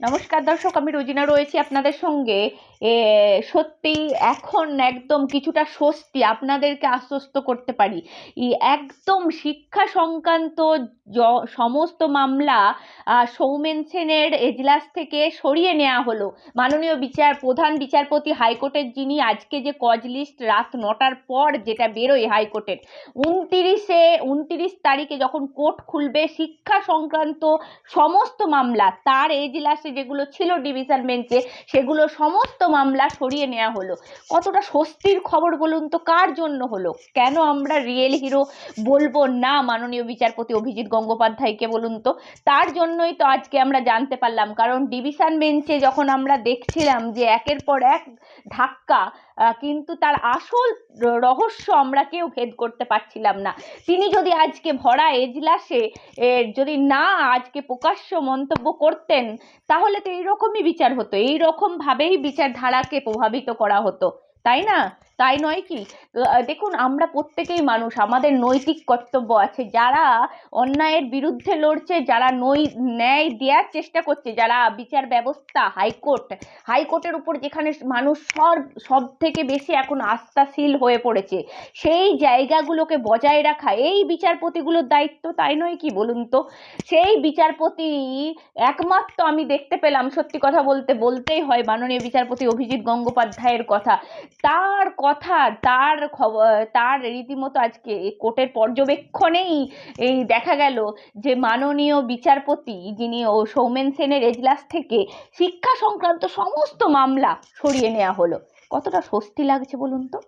নমস্কার দর্শক, আমি রোজিনা রয়েছি আপনাদের সঙ্গে। সত্যি এখন একদম কিছুটা স্বস্তি, আপনাদেরকে আশ্বস্ত করতে পারি। একদম শিক্ষা সংক্রান্ত সমস্ত মামলা সৌমেন সেনের এজলাস থেকে সরিয়ে নেওয়া হলো। মাননীয় বিচার, প্রধান বিচারপতি হাইকোর্টের যিনি আজকে যে কজ লিস্ট রাত নটার পর যেটা বেরোয় হাইকোর্টের, উনতিরিশে, উনতিরিশ তারিখে যখন কোর্ট খুলবে, শিক্ষা সংক্রান্ত সমস্ত মামলা, তার এজলাসে যেগুলো ছিল ডিভিশন বেঞ্চে সেগুলো সমস্ত মামলা সরিয়ে নেওয়া হলো। কতটা স্বস্তির খবর বলুন তো, কার জন্য হলো? কেন আমরা রিয়েল হিরো বলব না মাননীয় বিচারপতি অভিজিৎ গঙ্গোপাধ্যায়কে বলুন তো? তার জন্যই তো আজকে আমরা জানতে পারলাম, কারণ ডিভিশন বেঞ্চে যখন আমরা দেখছিলাম যে একের পর এক ধাক্কা কিন্তু তার আসল রহস্য আমরা কেউ ভেদ করতে পারছিলাম না। তিনি যদি আজকে ভরা এজলাসে যদি না আজকে প্রকাশ্য মন্তব্য করতেন তাহলে তো এইরকমই বিচার হতো। এইরকম ভাবেই বিচারধারাকে প্রভাবিত করা হতো। তাই না? তাই নয় কি? দেখুন, আমরা প্রত্যেকেই মানুষ, আমাদের নৈতিক কর্তব্য আছে। যারা অন্যায়ের বিরুদ্ধে লড়ছে, যারা নৈ, ন্যায় দেওয়ার চেষ্টা করছে, যারা বিচার ব্যবস্থা, হাইকোর্ট, হাইকোর্টের উপর যেখানে মানুষ সব সব থেকে বেশি এখন আস্থাশীল হয়ে পড়েছে, সেই জায়গাগুলোকে বজায় রাখা, এই বিচারপতিগুলোর দায়িত্ব তাই নয় কি বলুন তো? সেই বিচারপতি একমাত্র আমি দেখতে পেলাম, সত্যি কথা বলতে, বলতেই হয় মাননীয় বিচারপতি অভিজিৎ গঙ্গোপাধ্যায়ের কথা। তার কথা তার খবর, তার রীতিমতো আজকে কোর্টের পর্যবেক্ষণেই এই দেখা গেল যে মাননীয় বিচারপতি যিনি ও সৌমেন সেনের এজলাস থেকে শিক্ষা সংক্রান্ত সমস্ত মামলা সরিয়ে নেওয়া হলো। কতটা স্বস্তি লাগছে বলুন তো?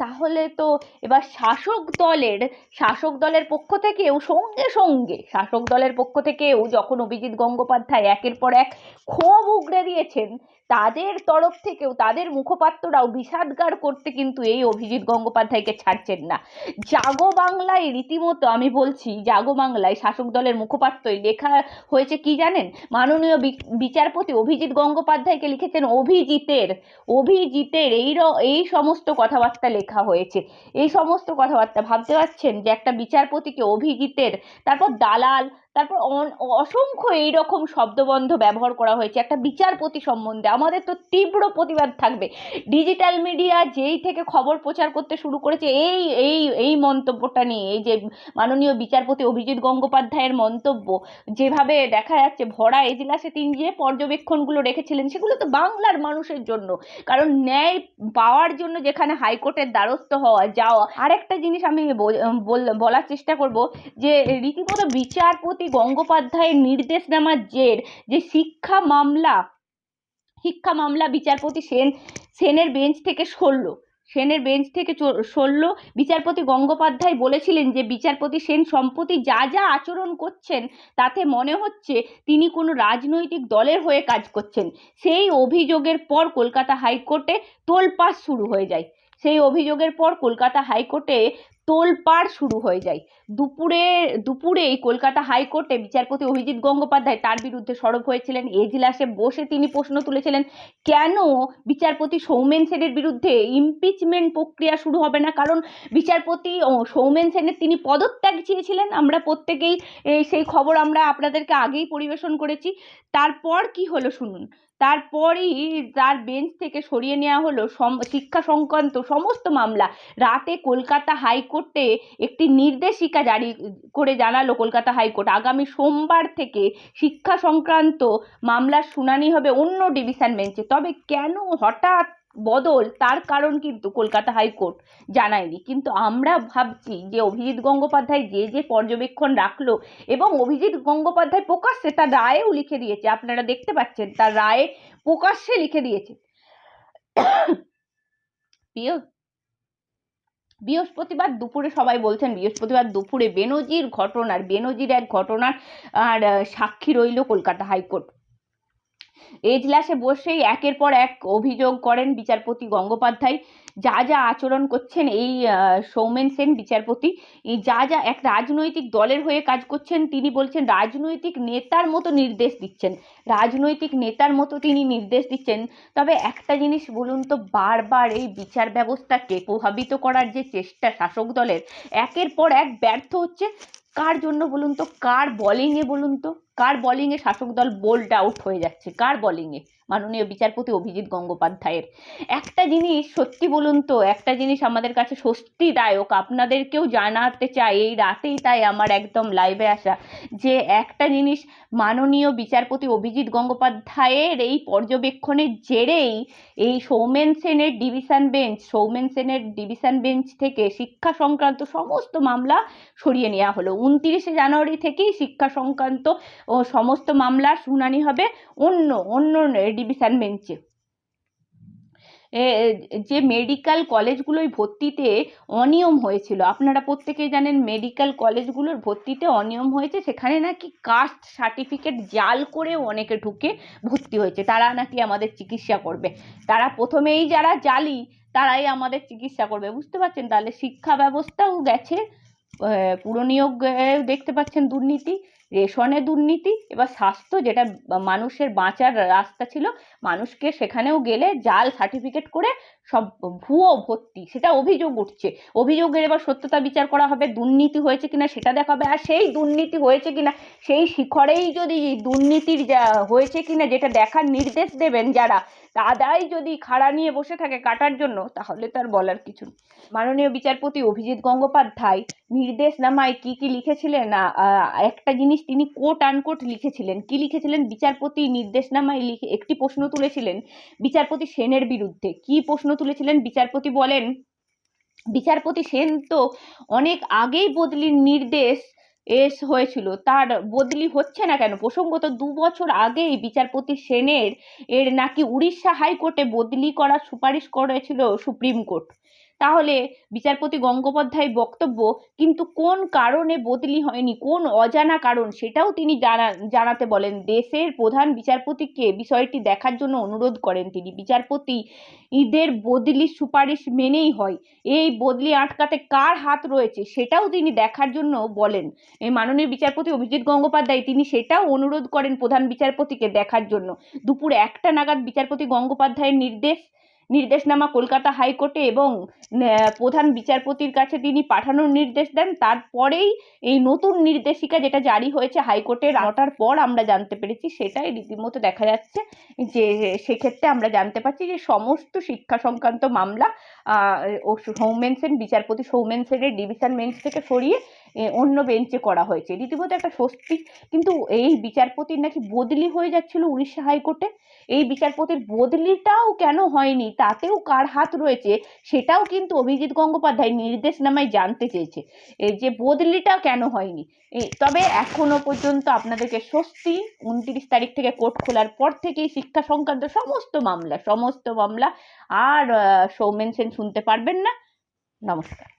তাহলে তো এবার শাসক দলের শাসক দলের পক্ষ থেকেও, সঙ্গে সঙ্গে শাসক দলের পক্ষ থেকেও যখন অভিজিৎ গঙ্গোপাধ্যায় একের পর এক ক্ষোভ উগড়ে দিয়েছেন, তাদের তরফ থেকেও, তাদের মুখপাত্ররাও বিষাদগার করতে কিন্তু এই অভিজিৎ গঙ্গোপাধ্যায়কে ছাড়ছেন না। জাগো বাংলায় রীতিমতো আমি বলছি, জাগো বাংলায় শাসক দলের মুখপাত্রই লেখা হয়েছে কি জানেন? মাননীয় বিচারপতি অভিজিৎ গঙ্গোপাধ্যায়কে লিখেছেন অভিজিতের অভিজিতের এই এই সমস্ত কথাবার্তা লেখা হয়েছে। এই সমস্ত কথাবার্তা ভাবতে পারছেন যে একটা বিচারপতিকে অভিজিতের তারপর দালাল তারপর অসংখ্য এইরকম শব্দবন্ধ ব্যবহার করা হয়েছে। একটা বিচারপতি সম্বন্ধে। আমাদের তো তীব্র প্রতিবাদ থাকবে। ডিজিটাল মিডিয়া যেই থেকে খবর প্রচার করতে শুরু করেছে, এই এই এই মন্তব্যটা নিয়ে, এই যে মাননীয় বিচারপতি অভিজিৎ গঙ্গোপাধ্যায়ের মন্তব্য, যেভাবে দেখা যাচ্ছে ভরা এজলাসে তিনি যে পর্যবেক্ষণগুলো রেখেছিলেন, সেগুলো তো বাংলার মানুষের জন্য। কারণ ন্যায় পাওয়ার জন্য যেখানে হাইকোর্টের দ্বারস্থ হওয়া, যাওয়া, আরেকটা জিনিস আমি বল- বল- বলার চেষ্টা করব যে রীতিমতো বিচারপতি গঙ্গোপাধ্যায়ের নির্দেশনামার জের যে শিক্ষা মামলা শিক্ষা মামলা বিচারপতি সেন, সেনের বেঞ্চ থেকে সরল। সেনের বেঞ্চ থেকে সরল। বিচারপতি গঙ্গোপাধ্যায় বলেছিলেন যে, বিচারপতি সেন সম্প্রতি যা যা আচরণ করছেন, তাতে মনে হচ্ছে তিনি কোনো রাজনৈতিক দলের হয়ে কাজ করছেন। সেই অভিযোগের পর কলকাতা হাইকোর্টে তোলপাড় শুরু হয়ে যায়। সেই অভিযোগের পর কলকাতা হাইকোর্টে তোলপাড় শুরু হয়ে যায়। দুপুরে দুপুরেই কলকাতা হাইকোর্টে বিচারপতি অভিজিৎ গঙ্গোপাধ্যায় তার বিরুদ্ধে সরব হয়েছিলেন। এজলাসে বসে তিনি প্রশ্ন তুলেছিলেন, কেন বিচারপতি সৌমেন সেনের বিরুদ্ধে ইমপিচমেন্ট প্রক্রিয়া শুরু হবে না? কারণ বিচারপতি সৌমেন সেনের তিনি পদত্যাগ চেয়েছিলেন। আমরা প্রত্যেকেই সেই খবর আমরা আপনাদেরকে আগেই পরিবেশন করেছি। তারপর কি হলো শুনুন। তারপরই তার বেঞ্চ থেকে সরিয়ে নেওয়া হলো শিক্ষা সংক্রান্ত সমস্ত মামলা। রাতে কলকাতা হাইকোর্টে একটি নির্দেশিকা জারি করে জানালো কলকাতা হাইকোর্ট। আগামী সোমবার থেকে শিক্ষা সংক্রান্ত মামলার শুনানি হবে অন্য ডিভিশন বেঞ্চে। তবে কেন হঠাৎ বদল, তার কারণ কিন্তু কলকাতা হাইকোর্ট জানায়নি। কিন্তু আমরা ভাবছি যে অভিজিৎ গঙ্গোপাধ্যায় যে যে পর্যবেক্ষণ রাখল এবং অভিজিৎ গঙ্গোপাধ্যায় প্রকাশ্যে তার রায়েও লিখে দিয়েছে। আপনারা দেখতে পাচ্ছেন, তার রায়ে প্রকাশ্যে লিখে দিয়েছে। বৃহস্পতিবার দুপুরে সবাই বলছেন, বৃহস্পতিবার দুপুরে বেনজির ঘটনার, বেনজির এক ঘটনার, আর সাক্ষী রইল কলকাতা হাইকোর্ট। এজলাসে বসেই একের পর এক অভিযোগ করেন বিচারপতি গঙ্গোপাধ্যায়। যা যা আচরণ করছেন এই সৌমেন সেন, বিচারপতি যা যা এক রাজনৈতিক দলের হয়ে কাজ করছেন, তিনি বলছেন, রাজনৈতিক নেতার মতো নির্দেশ দিচ্ছেন। রাজনৈতিক নেতার মতো তিনি নির্দেশ দিচ্ছেন। তবে একটা জিনিস বলুন তো, বারবার এই বিচার ব্যবস্থাকে প্রভাবিত করার যে চেষ্টা শাসক দলের, একের পর এক ব্যর্থ হচ্ছে কার জন্য বলুন তো? কার বলিংয়ে বলুন তো? কার বলিংয়ে শাসক দল বোল্ড আউট হয়ে যাচ্ছে? কার বলিংয়ে মাননীয় বিচারপতি অভিজিৎ গঙ্গোপাধ্যায়ের। একটা জিনিস সত্যি বলুন তো, একটা জিনিস আমাদের কাছে স্বস্তিদায়ক, আপনাদেরকেও জানাতে চাই, এই রাতেই তাই আমার একদম লাইভে আসা, যে একটা জিনিস মাননীয় বিচারপতি অভিজিৎ গঙ্গোপাধ্যায়ের এই পর্যবেক্ষণের জেরেই এই সৌমেন সেনের ডিভিশন বেঞ্চ, সৌমেন সেনের ডিভিশন বেঞ্চ থেকে শিক্ষা সংক্রান্ত সমস্ত মামলা সরিয়ে নেওয়া হলো। উনতিরিশে জানুয়ারি থেকেই শিক্ষা সংক্রান্ত সমস্ত মামলার শুনানি হবে অন্য অন্য ডিভিশন বেঞ্চে। যে মেডিকেল কলেজগুলোয় ভর্তিতে অনিয়ম হয়েছিল, আপনারা প্রত্যেকেই জানেন মেডিকেল কলেজগুলোর ভর্তিতে অনিয়ম হয়েছে, সেখানে নাকি কাস্ট সার্টিফিকেট জাল করেও অনেকে ঢুকে ভর্তি হয়েছে, তারা নাকি আমাদের চিকিৎসা করবে। তারা প্রথমেই যারা জালি, তারাই আমাদের চিকিৎসা করবে, বুঝতে পারছেন? তাহলে শিক্ষা ব্যবস্থাও গেছে পুরনিয়োগ দেখতে পাচ্ছেন দুর্নীতি। রেশনে দুর্নীতি এবার স্বাস্থ্য যেটা মানুষের বাঁচার রাস্তা ছিল, মানুষকে সেখানেও গেলে জাল সার্টিফিকেট করে সব ভুয়ো ভর্তি, সেটা অভিযোগ উঠছে অভিযোগের এবার সত্যতা বিচার করা হবে, দুর্নীতি হয়েছে কিনা সেটা দেখা হবে আর সেই দুর্নীতি হয়েছে কিনা, সেই শিখরেই যদি দুর্নীতির যা হয়েছে কিনা যেটা দেখার নির্দেশ দেবেন যারা, তারাই যদি খাড়া নিয়ে বসে থাকে কাটার জন্য, তাহলে তার বলার কিছু। মাননীয় বিচারপতি অভিজিৎ গঙ্গোপাধ্যায় নির্দেশনামায় কি কি লিখেছিলেন একটা জিনিস তিনি কোট আনকোট লিখেছিলেন। কি লিখেছিলেন? বিচারপতি নির্দেশনামায় লিখে একটি প্রশ্ন তুলেছিলেন বিচারপতি সেনের বিরুদ্ধে। কি প্রশ্ন তুলেছিলেন? বিচারপতি বলেন, বিচারপতি সেন তো অনেক আগেই বদলির নির্দেশ এস হয়েছিল। তার বদলি হচ্ছে না কেন? প্রসঙ্গত দু বছর আগেই বিচারপতি সেনের এর নাকি উড়িষ্যা হাইকোর্টে বদলি করার সুপারিশ করেছিল সুপ্রিম কোর্ট। তাহলে বিচারপতি গঙ্গোপাধ্যায় বক্তব্য কিন্তু কোন কারণে বদলি হয়নি? কোন অজানা কারণ? সেটাও তিনি জানা, জানাতে বলেন। দেশের প্রধান বিচারপতিকে বিষয়টি দেখার জন্য অনুরোধ করেন তিনি। বিচারপতি ঈদের বদলি সুপারিশ মেনেই হয়। এই বদলি আটকাতে কার হাত রয়েছে সেটাও তিনি দেখার জন্য বলেন। এই মাননীয় বিচারপতি অভিজিৎ গঙ্গোপাধ্যায়, তিনি সেটাও অনুরোধ করেন প্রধান বিচারপতিকে দেখার জন্য। দুপুর একটা নাগাদ বিচারপতি গঙ্গোপাধ্যায়ের নির্দেশ নির্দেশনামা কলকাতা হাইকোর্টে এবং প্রধান বিচারপতির কাছে তিনি পাঠানোর নির্দেশ দেন। তারপরেই এই নতুন নির্দেশিকা যেটা জারি হয়েছে হাইকোর্টের নটার পর আমরা জানতে পেরেছি, সেটাই রীতিমতো দেখা যাচ্ছে যে, সেক্ষেত্রে আমরা জানতে পারছি যে সমস্ত শিক্ষা সংক্রান্ত মামলা ও সৌমেন সেন, বিচারপতি সৌমেন সেনের ডিভিশন বেঞ্চ থেকে সরিয়ে অন্য বেঞ্চে করা হয়েছে। রীতিমতো একটা স্বস্তি। কিন্তু এই বিচারপতির নাকি বদলি হয়ে যাচ্ছিল উড়িষ্যা হাইকোর্টে। এই বিচারপতির বদলিটাও কেন হয়নি? তাতেও কার হাত রয়েছে সেটাও কিন্তু অভিজিৎ গঙ্গোপাধ্যায় নির্দেশনামায় জানতে চেয়েছে। যে বদলিটা কেন হয়নি? তবে এখনও পর্যন্ত আপনাদেরকে স্বস্তি, উনত্রিশ তারিখ থেকে কোর্ট খোলার পর থেকেই শিক্ষা সংক্রান্ত সমস্ত মামলা সমস্ত মামলা আর সৌমেন সেন শুনতে পারবেন না। নমস্কার।